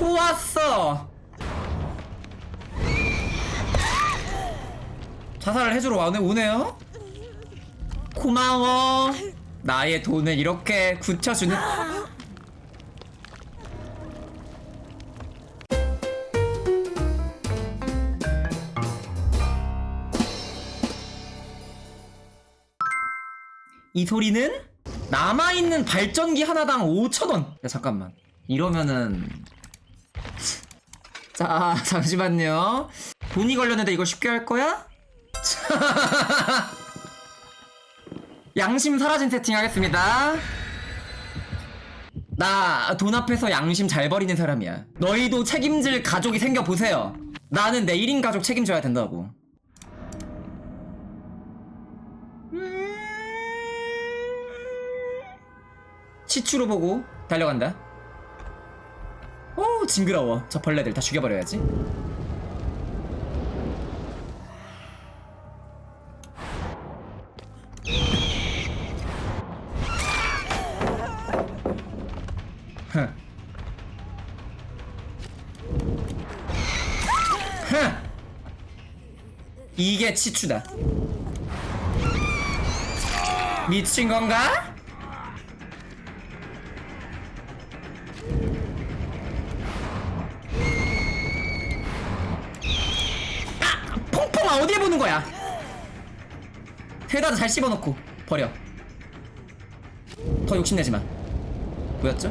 좋았어. 자살을 해주러 와네 오네요. 고마워. 나의 돈을 이렇게 굳혀주는. 이 소리는 남아있는 발전기 하나당 5천원 야 잠깐만 이러면은 자 잠시만요. 돈이 걸렸는데 이거 쉽게 할 거야? 양심 사라진 세팅 하겠습니다. 나 돈 앞에서 양심 잘 버리는 사람이야. 너희도 책임질 가족이 생겨보세요. 나는 내 1인 가족 책임져야 된다고. 시추로 보고 달려간다. 오 징그러워. 저 벌레들 다 죽여버려야지. 이게 치추다. 미친 건가? 퐁퐁아 어디에 보는 거야? 대다 잘 씹어놓고 버려. 더 욕심내지 마. 뭐였죠?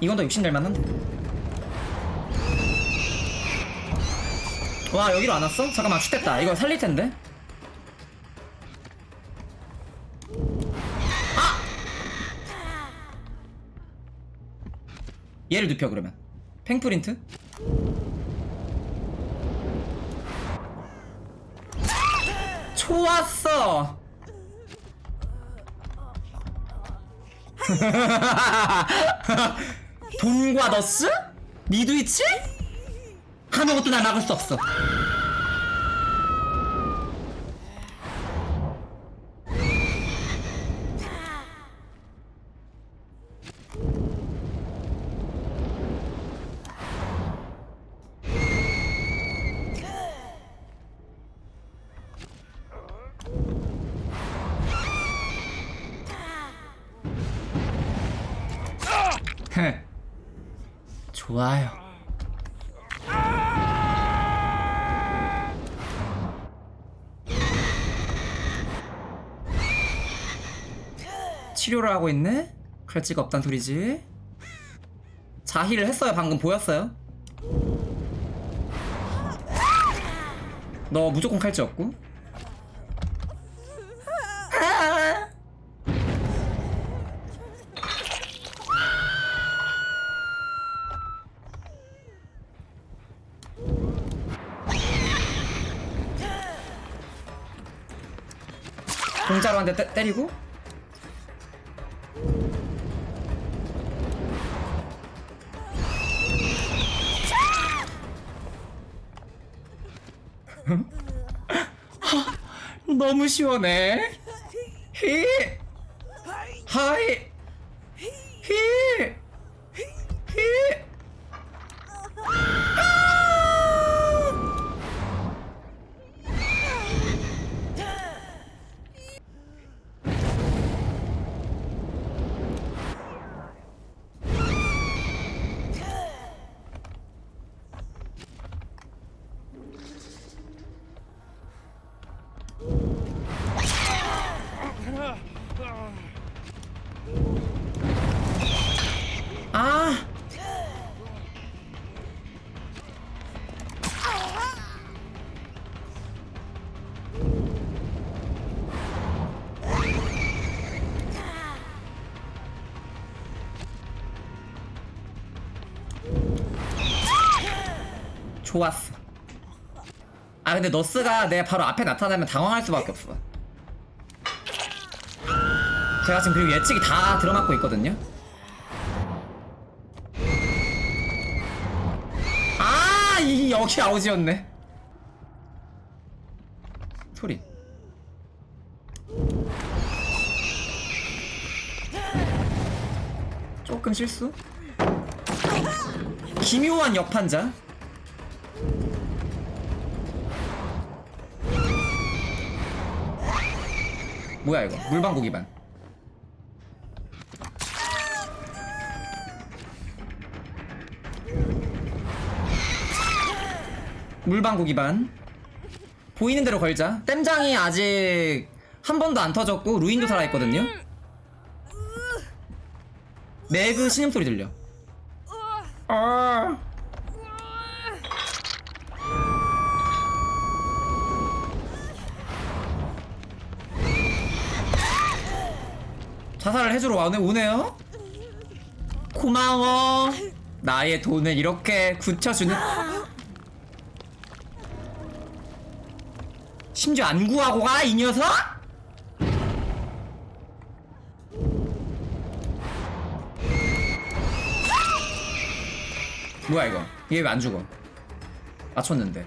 이건 더 욕심낼 만한데. 와 여기로 안 왔어? 잠깐만 죽겠다. 이거 살릴 텐데. 아! 얘를 눕혀 그러면. 팽프린트? 좋았어. 돈과 너스? 미드위치? 아무것도 날 막을 수 없어. 좋아요. 치료를 하고 있네? 칼찌가 없단 소리지? 자힐을 했어요 방금 보였어요? 너 무조건 칼찌 없고? 공짜로 한 대 때리고. 하, 너무 시원해. 히. 하이. 히 히. 좋았어. 아 근데 너스가 내 바로 앞에 나타나면 당황할 수밖에 없어. 제가 지금 그리고 예측이 다 들어맞고 있거든요. 아, 이 여기 아우지였네. 소리. 조금 실수? 기묘한 역판자 뭐야 이거? 물방구 기반. 물방구 기반. 보이는 대로 걸자. 땜장이 아직 한 번도 안 터졌고 루인도 살아있거든요. 매그 신음소리 들려. 아. 자살을 해주러 와네 오네요? 고마워. 나의 돈을 이렇게 굳혀주는. 심지어 안 구하고 가 이 녀석? 뭐야 이거? 얘 왜 안 죽어? 맞췄는데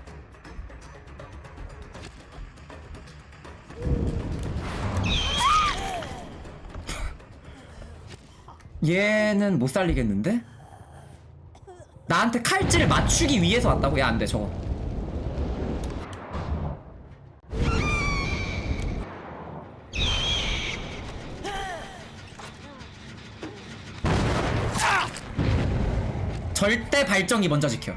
얘는 못 살리겠는데? 나한테 칼질을 맞추기 위해서 왔다고? 야 안돼 저거 절대 발전기 먼저 지켜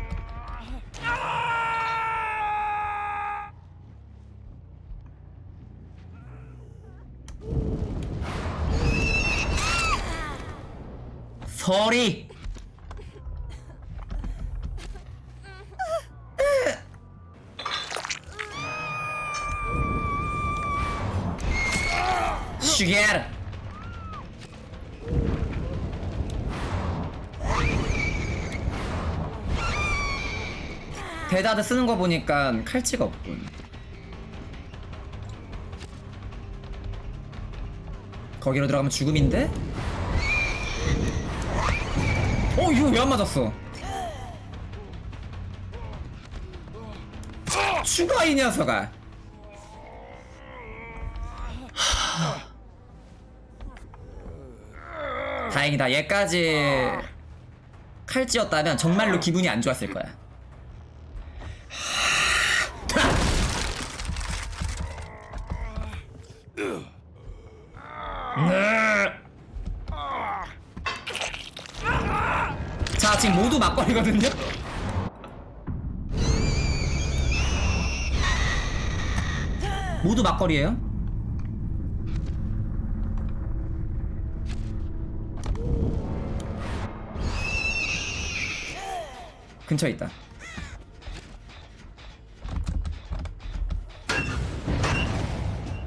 서리. 슈게르 대다드 쓰는 거 보니까 칼치가 없군. 거기로 들어가면 죽음인데? 어 이거 왜 안 맞았어? 죽어 이 녀석아. 하. 다행이다. 얘까지 칼찌였다면 정말로 기분이 안 좋았을 거야 지금 모두 막걸리거든요? 모두 막걸리에요? 근처에 있다.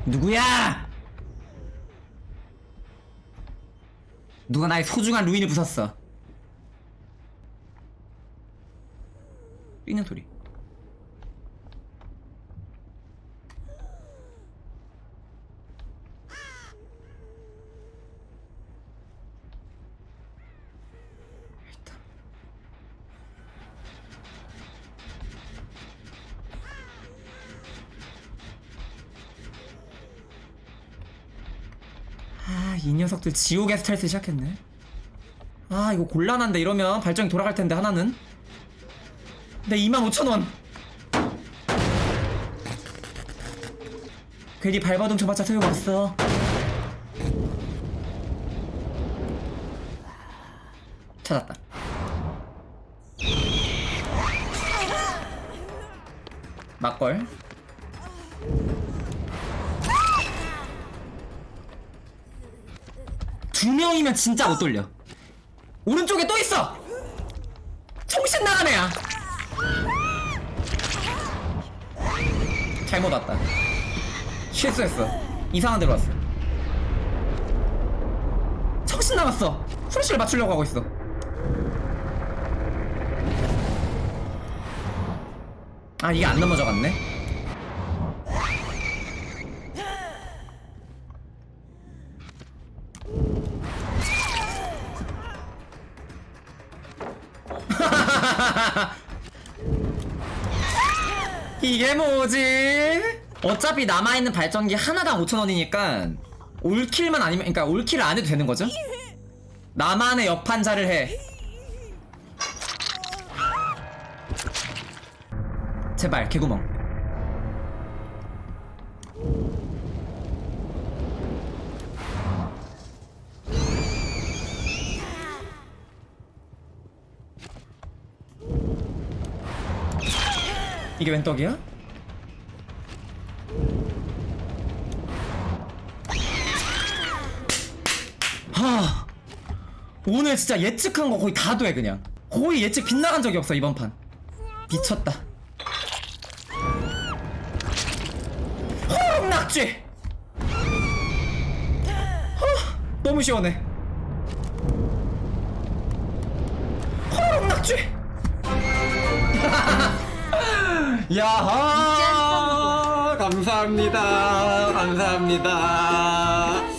누구야? 누가 나의 소중한 루인을 부쉈어 뛰는 소리. 아, 이 녀석들 지옥의 스타일스 시작했네. 아, 이거 곤란한데 이러면 발정이 돌아갈 텐데 하나는. 내 25,000원. 괜히 발버둥 쳐봤자 소용없어. 찾았다. 막걸. 두 명이면 진짜 못 돌려. 오른쪽에 또 있어. 정신 나간 애야. 잘못 왔다. 실수했어. 이상한 데로 왔어. 정신 나갔어. 후레쉬를 맞추려고 하고 있어. 아 이게 안 넘어져 갔네. 이게 뭐지? 어차피 남아있는 발전기 하나당 5천원이니까 올킬만 아니면 그러니까 올킬을 안 해도 되는 거죠? 나만의 역판자를 해. 제발 개구멍. 이게 웬 떡이야? 하 오늘 진짜 예측한 거 거의 다 돼 그냥. 거의 예측 빗나간 적이 없어 이번 판. 미쳤다. 호롱 낙지! 어, 너무 시원해. 호롱 낙지 야하! 감사합니다. 감사합니다